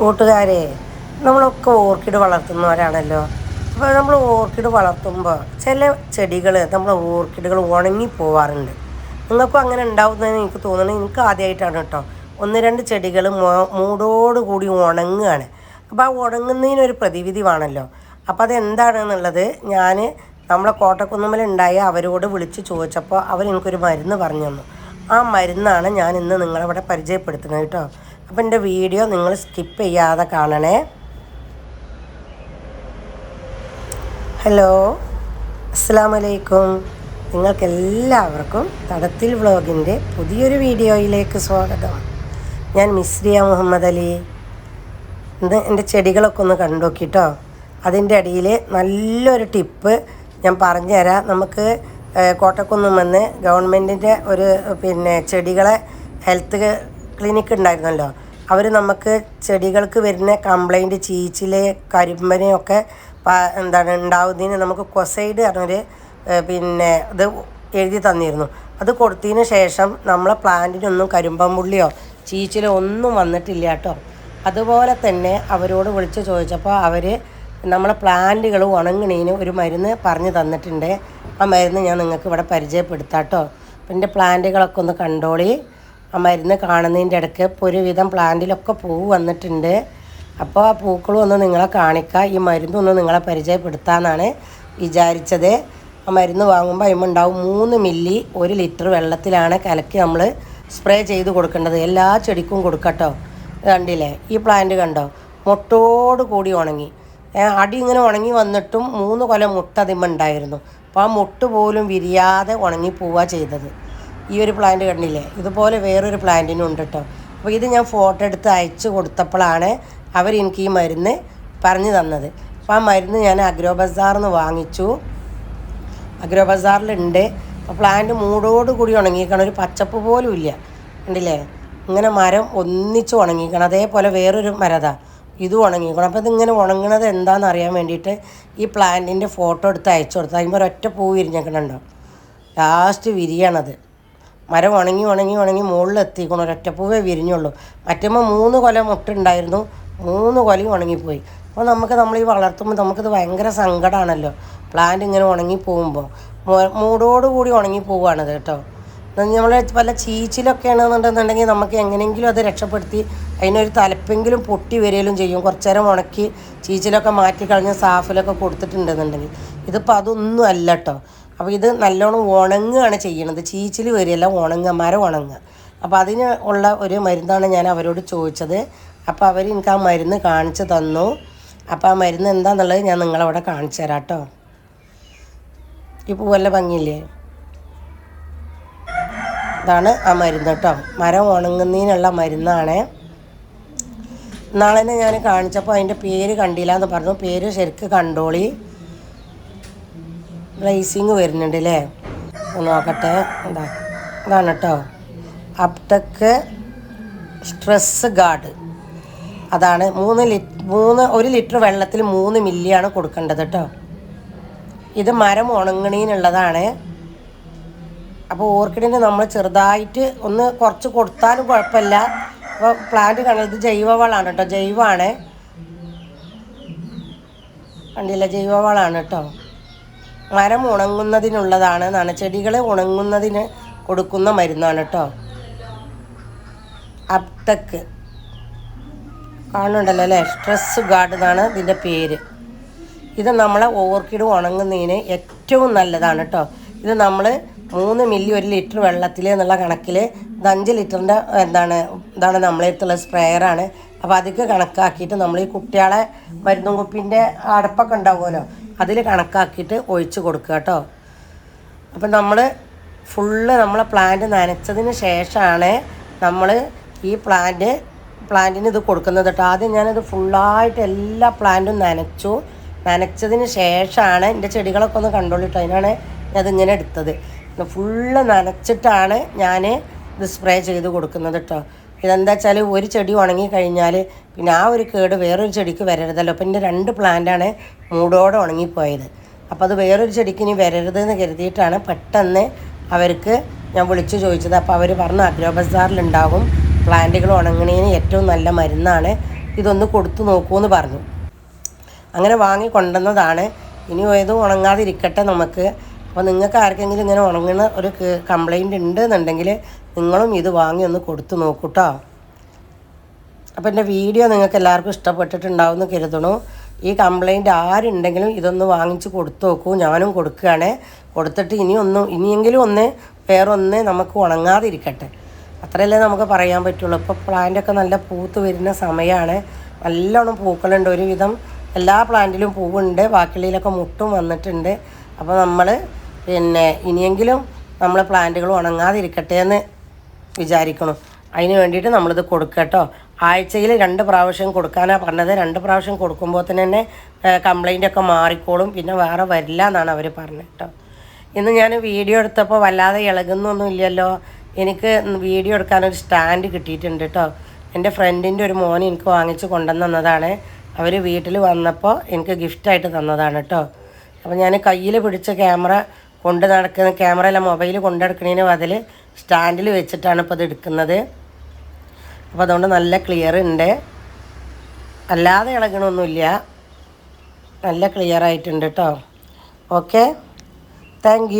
കൂട്ടുകാരെ നമ്മളൊക്കെ ഓർക്കിഡ് വളർത്തുന്നവരാണല്ലോ. അപ്പോൾ നമ്മൾ ഓർക്കിഡ് വളർത്തുമ്പോൾ ചില ചെടികൾ നമ്മൾ ഓർക്കിഡുകൾ ഉണങ്ങി പോവാറുണ്ട്. നിങ്ങൾക്കും അങ്ങനെ ഉണ്ടാവുന്നതെന്ന് എനിക്ക് തോന്നുന്നത് എനിക്ക് ആദ്യമായിട്ടാണ് കേട്ടോ ഒന്ന് രണ്ട് ചെടികൾ മൂടോട് കൂടി ഉണങ്ങുകയാണ് അപ്പോൾ ആ ഉണങ്ങുന്നതിനൊരു പ്രതിവിധി വേണമല്ലോ അപ്പോൾ അതെന്താണെന്നുള്ളത് ഞാൻ നമ്മളെ കോട്ടക്കുന്നുമ്മലുണ്ടായ അവരോട് വിളിച്ച് ചോദിച്ചപ്പോൾ അവരെനിക്കൊരു മരുന്ന് പറഞ്ഞു തന്നു. ആ മരുന്നാണ് ഞാൻ ഇന്ന് നിങ്ങളിവിടെ പരിചയപ്പെടുത്തുന്നത് കേട്ടോ അപ്പോൾ എന്റെ വീഡിയോ നിങ്ങൾ സ്കിപ്പ് ചെയ്യാതെ കാണണേ. ഹലോ അസ്സാം വലൈക്കും നിങ്ങൾക്കെല്ലാവർക്കും തടത്തിൽ വ്ളോഗിന്റെ പുതിയൊരു വീഡിയോയിലേക്ക് സ്വാഗതം. ഞാൻ മിസ്രിയ മുഹമ്മദ് അലി. ഇന്ന് എന്റെ ചെടികളൊക്കെ ഒന്ന് കണ്ടു നോക്കിട്ടോ അതിന്റെ അടിയിൽ നല്ലൊരു ടിപ്പ് ഞാൻ പറഞ്ഞു പറഞ്ഞുതരാം. നമുക്ക് കോട്ടക്കുന്നും വന്ന് ഗവൺമെന്റിന്റെ ഒരു പിന്നെ ചെടികളെ ഹെൽത്ത് ക്ലിനിക്ക് ഉണ്ടായിരുന്നല്ലോ. അവർ നമുക്ക് ചെടികൾക്ക് വരുന്ന കംപ്ലൈന്റ് ചീച്ചിൽ കരിമ്പനെയൊക്കെ എന്താണ് ഉണ്ടാവുന്നതിന് നമുക്ക് കൊസൈഡ് പറഞ്ഞൊരു പിന്നെ അത് എഴുതി തന്നിരുന്നു. അത് കൊടുത്തതിന് ശേഷം നമ്മളെ പ്ലാന്റിനൊന്നും കരിമ്പൻ പുള്ളിയോ ചീച്ചിലോ ഒന്നും വന്നിട്ടില്ല കേട്ടോ. അതുപോലെ തന്നെ അവരോട് വിളിച്ച് ചോദിച്ചപ്പോൾ അവർ നമ്മളെ പ്ലാന്റുകൾ ഉണങ്ങണീന് ഒരു മരുന്ന് പറഞ്ഞു തന്നിട്ടുണ്ട്. ആ മരുന്ന് ഞാൻ നിങ്ങൾക്ക് ഇവിടെ പരിചയപ്പെടുത്താം കേട്ടോ. എന്റെ പ്ലാന്റുകളൊക്കെ ഒന്ന് കണ്ടോളി. ആ മരുന്ന് കാണുന്നതിന്റെ ഇടയ്ക്ക് ഇപ്പോൾ ഒരുവിധം പ്ലാന്റിലൊക്കെ പൂവ് വന്നിട്ടുണ്ട്. അപ്പോൾ ആ പൂക്കളും ഒന്ന് നിങ്ങളെ കാണിക്കുക ഈ മരുന്നൊന്ന് നിങ്ങളെ പരിചയപ്പെടുത്താമെന്നാണ് വിചാരിച്ചത്. ആ മരുന്ന് വാങ്ങുമ്പോൾ അതിമുണ്ടാവും മൂന്ന് മില്ലി ഒരു ലിറ്റർ വെള്ളത്തിലാണ് കലക്കി നമ്മൾ സ്പ്രേ ചെയ്ത് കൊടുക്കേണ്ടത്. എല്ലാ ചെടിക്കും കൊടുക്കട്ടോ. കണ്ടില്ലേ? ഈ പ്ലാന്റ് കണ്ടോ? മുട്ടോട് കൂടി ഉണങ്ങി. അടി ഇങ്ങനെ ഉണങ്ങി വന്നിട്ടും മൂന്ന് കൊല മുട്ട അതിമുണ്ടായിരുന്നു അപ്പോൾ ആ മുട്ട് പോലും വിരിയാതെ ഉണങ്ങി പോവുക ചെയ്തത്. ഈ ഒരു പ്ലാന്റ് കണ്ടില്ലേ? ഇതുപോലെ വേറൊരു പ്ലാന്റിനും ഉണ്ട് കേട്ടോ അപ്പോൾ ഇത് ഞാൻ ഫോട്ടോ എടുത്ത് അയച്ചു കൊടുത്തപ്പോഴാണ് അവർ എനിക്ക് ഈ മരുന്ന് പറഞ്ഞു തന്നത്. അപ്പോൾ ആ മരുന്ന് ഞാൻ അഗ്രോ ബസാറിൽ നിന്ന് വാങ്ങിച്ചു. അഗ്രോ ബസാറിലുണ്ട് അപ്പോൾ പ്ലാന്റ് മൂടോട് കൂടി ഉണങ്ങിക്കണം ഒരു പച്ചപ്പ് പോലും ഇല്ല. കണ്ടില്ലേ? ഇങ്ങനെ മരം ഒന്നിച്ച് ഉണങ്ങിക്കണം അതേപോലെ വേറൊരു മരതാ. ഇത് ഉണങ്ങിക്കണം അപ്പോൾ ഇതിങ്ങനെ ഉണങ്ങണത് എന്താണെന്ന് അറിയാൻ വേണ്ടിയിട്ട് ഈ പ്ലാന്റിന്റെ ഫോട്ടോ എടുത്ത് അയച്ചു കൊടുത്തു അതിമ്പോൾ ഒരൊറ്റ പൂ വിരിഞ്ഞേക്കണുണ്ടോ ലാസ്റ്റ് വിരിയണത്. മരം ഉണങ്ങി ഉണങ്ങി ഉണങ്ങി മുകളിലെത്തിക്കണം ഒരൊറ്റപ്പൂവേ ഒരൊറ്റ പൂവേ വിരിഞ്ഞുള്ളൂ. മറ്റുമ്പോൾ മൂന്ന് കൊല മുട്ടുണ്ടായിരുന്നു. മൂന്ന് കൊലയും ഉണങ്ങിപ്പോയി. അപ്പോൾ നമുക്ക് നമ്മൾ ഈ വളർത്തുമ്പോൾ നമുക്കിത് ഭയങ്കര സങ്കടമാണല്ലോ പ്ലാന്റ് ഇങ്ങനെ ഉണങ്ങി പോകുമ്പോൾ മൂടോടുകൂടി ഉണങ്ങി പോവുകയാണത് കേട്ടോ നമ്മൾ പല ചീച്ചിലൊക്കെ ആണെന്നുണ്ടെന്നുണ്ടെങ്കിൽ നമുക്ക് എങ്ങനെയെങ്കിലും അത് രക്ഷപ്പെടുത്തി അതിനൊരു തലപ്പെങ്കിലും പൊട്ടി വരികയും ചെയ്യും. കുറച്ച് നേരം ഉണക്കി ചീച്ചിലൊക്കെ മാറ്റി കളഞ്ഞ് സാഫിലൊക്കെ കൊടുത്തിട്ടുണ്ടെന്നുണ്ടെങ്കിൽ. ഇതിപ്പോൾ അതൊന്നും അല്ല കേട്ടോ. അപ്പോൾ ഇത് നല്ലോണം ഉണങ്ങുകയാണ് ചെയ്യണത്. ചീച്ചിൽ വരികയല്ല ഉണങ്ങുക മരം ഉണങ്ങുക. അപ്പോൾ അതിന് ഉള്ള ഒരു മരുന്നാണ് ഞാൻ അവരോട് ചോദിച്ചത്. അപ്പോൾ അവർ എനിക്ക് ആ മരുന്ന് കാണിച്ചു തന്നു. അപ്പോൾ ആ മരുന്ന് എന്താണെന്നുള്ളത് ഞാൻ നിങ്ങളവിടെ കാണിച്ചു തരാം കേട്ടോ. ഈ പൂവല്ല ഭംഗിയില്ലേ? ഇതാണ് ആ മരുന്ന് കേട്ടോ. മരം ഉണങ്ങുന്നതിനുള്ള മരുന്നാണ്. നാളെ ഞാൻ കാണിച്ചപ്പോൾ അതിന്റെ പേര് കണ്ടില്ല എന്ന് പറഞ്ഞു. പേര് ശരിക്ക് കണ്ടോളി. ബ്ലേസിങ് വരുന്നുണ്ട് അല്ലേ നോക്കട്ടെ. എന്താ ഇതാണ് കേട്ടോ അപ്ടക്ക് സ്ട്രെസ് ഗാർഡ് അതാണ് മൂന്ന് ലിറ്റ് മൂന്ന് ഒരു ലിറ്റർ വെള്ളത്തിൽ മൂന്ന് മില്ലിയാണ് കൊടുക്കേണ്ടത് കേട്ടോ ഇത് മരം ഉണങ്ങണീനുള്ളതാണ് അപ്പോൾ ഓർക്കിഡിന് നമ്മൾ ചെറുതായിട്ട് ഒന്ന് കുറച്ച് കൊടുത്താലും കുഴപ്പമില്ല. അപ്പോൾ പ്ലാന്റ് കണ്ടത് ജൈവവളമാണ് കേട്ടോ ജൈവമാണ് കണ്ടില്ല? ജൈവവളമാണ് കേട്ടോ മരം ഉണങ്ങുന്നതിനുള്ളതാണ് എന്നാണ് ചെടികളെ ഉണങ്ങുന്നതിന് കൊടുക്കുന്ന മരുന്നാണ് കേട്ടോ അപ്തക്ക് കാണുന്നുണ്ടല്ലോ അല്ലേ? സ്ട്രെസ് ഗാർഡ് എന്നാണ് ഇതിന്റെ പേര്. ഇത് നമ്മളെ ഓർക്കിഡ് ഉണങ്ങുന്നതിന് ഏറ്റവും നല്ലതാണ് കേട്ടോ ഇത് നമ്മൾ മൂന്ന് മില്ലി ഒരു ലിറ്റർ വെള്ളത്തിൽ എന്നുള്ള കണക്കിൽ ഇത് അഞ്ച് ലിറ്ററിന്റെ എന്താണ് ഇതാണ് നമ്മളെ അടുത്തുള്ള സ്പ്രെയറാണ് അപ്പോൾ അതൊക്കെ കണക്കാക്കിയിട്ട് നമ്മൾ ഈ കുട്ടികളെ മരുന്നും കുപ്പിന്റെ അടപ്പൊക്കെ ഉണ്ടാവുമല്ലോ. അതിൽ കണക്കാക്കിയിട്ട് ഒഴിച്ച് കൊടുക്കുക കേട്ടോ. അപ്പം നമ്മൾ ഫുള്ള് നമ്മളെ പ്ലാന്റ് നനച്ചതിന് ശേഷമാണ് നമ്മൾ ഈ പ്ലാന്റ് പ്ലാന്റിന് ഇത് കൊടുക്കുന്നത് കേട്ടോ. ആദ്യം ഞാനത് ഫുള്ളായിട്ട് എല്ലാ പ്ലാന്റും നനച്ചു. നനച്ചതിന് ശേഷമാണ് എന്റെ ചെടികളൊക്കെ ഒന്ന് കണ്ടോളിട്ടോ അതിനാണ് ഞാൻ അതിങ്ങനെ എടുത്തത് ഫുള്ള് നനച്ചിട്ടാണ് ഞാൻ ഇത് സ്പ്രേ ചെയ്ത് കൊടുക്കുന്നത് കേട്ടോ. ഇതെന്താ വെച്ചാൽ ഒരു ചെടി ഉണങ്ങി കഴിഞ്ഞാൽ പിന്നെ ആ ഒരു കേട് വേറൊരു ചെടിക്ക് വരരുതല്ലോ. അപ്പം എന്റെ രണ്ട് പ്ലാന്റാണ് മൂടോടെ ഉണങ്ങിപ്പോയത്. അപ്പോൾ അത് വേറൊരു ചെടിക്ക് ഇനി വരരുതെന്ന് കരുതിയിട്ടാണ് പെട്ടെന്ന് അവർക്ക് ഞാൻ വിളിച്ചു ചോദിച്ചത്. അപ്പോൾ അവർ പറഞ്ഞു അഗ്രോ ബസാറിലുണ്ടാകും പ്ലാന്റുകൾ ഉണങ്ങണേന് ഏറ്റവും നല്ല മരുന്നാണ്. ഇതൊന്ന് കൊടുത്തു നോക്കൂ എന്ന് പറഞ്ഞു. അങ്ങനെ വാങ്ങി കൊണ്ടുവന്നതാണ്. ഇനി ഏതും ഉണങ്ങാതിരിക്കട്ടെ നമുക്ക്. അപ്പോൾ നിങ്ങൾക്ക് ആർക്കെങ്കിലും ഇങ്ങനെ ഉണങ്ങുന്ന ഒരു കംപ്ലൈന്റ് ഉണ്ട് എന്നുണ്ടെങ്കിൽ നിങ്ങളും ഇത് വാങ്ങി ഒന്ന് കൊടുത്തു നോക്കൂട്ടോ അപ്പോൾ എന്റെ വീഡിയോ നിങ്ങൾക്ക് എല്ലാവർക്കും ഇഷ്ടപ്പെട്ടിട്ടുണ്ടാവും എന്ന് കരുതണു ഈ കംപ്ലൈന്റ് ആരുണ്ടെങ്കിലും ഇതൊന്ന് വാങ്ങിച്ച് കൊടുത്തു നോക്കൂ. ഞാനും കൊടുക്കുകയാണ്. കൊടുത്തിട്ട് ഇനിയൊന്നും ഇനിയെങ്കിലും ഒന്ന് വേറൊന്ന് നമുക്ക് ഉണങ്ങാതിരിക്കട്ടെ. അത്രയല്ലേ നമുക്ക് പറയാൻ പറ്റുള്ളൂ. ഇപ്പോൾ പ്ലാന്റൊക്കെ നല്ല പൂത്ത് വരുന്ന സമയമാണ് നല്ലോണം പൂക്കളുണ്ട് ഒരുവിധം. എല്ലാ പ്ലാന്റിലും പൂവുണ്ട്. ബാക്കിയുള്ളതിലൊക്കെ മുട്ടും വന്നിട്ടുണ്ട്. അപ്പോൾ നമ്മൾ പിന്നെ ഇനിയെങ്കിലും നമ്മൾ പ്ലാന്റുകൾ ഉണങ്ങാതിരിക്കട്ടെ എന്ന് വിചാരിക്കണം. അതിന് വേണ്ടിയിട്ട് നമ്മളിത് കൊടുക്കട്ടോ. ആഴ്ചയിൽ രണ്ട് പ്രാവശ്യം കൊടുക്കാനാണ് പറഞ്ഞത്. രണ്ട് പ്രാവശ്യം കൊടുക്കുമ്പോൾ തന്നെ കംപ്ലൈന്റ് ഒക്കെ മാറിക്കോളും. പിന്നെ വേറെ വരില്ല എന്നാണ് അവർ പറഞ്ഞത് കേട്ടോ. ഇന്ന് ഞാൻ വീഡിയോ എടുത്തപ്പോൾ വല്ലാതെ ഇളകുന്നൊന്നും ഇല്ലല്ലോ. എനിക്ക് വീഡിയോ എടുക്കാനൊരു സ്റ്റാൻഡ് കിട്ടിയിട്ടുണ്ട് കേട്ടോ. എന്റെ ഫ്രണ്ടിന്റെ ഒരു മോൻ എനിക്ക് വാങ്ങിച്ച് കൊണ്ടുവന്നതാണ് അവർ വീട്ടിൽ വന്നപ്പോൾ എനിക്ക് ഗിഫ്റ്റായിട്ട് തന്നതാണ് കേട്ടോ. അപ്പോൾ ഞാൻ കയ്യിൽ പിടിച്ച ക്യാമറ കൊണ്ട് നടക്കുന്ന ക്യാമറ അല്ല മൊബൈൽ കൊണ്ടു നടക്കുന്നതിന് അതിൽ സ്റ്റാൻഡിൽ വെച്ചിട്ടാണ് ഇപ്പോൾ ഇത് എടുക്കുന്നത്. അപ്പോൾ അതുകൊണ്ട് നല്ല ക്ലിയർ ഉണ്ട് അല്ലാതെ ഇളകണമൊന്നുമില്ല നല്ല ക്ലിയർ ആയിട്ടുണ്ട് കേട്ടോ ഓക്കെ താങ്ക്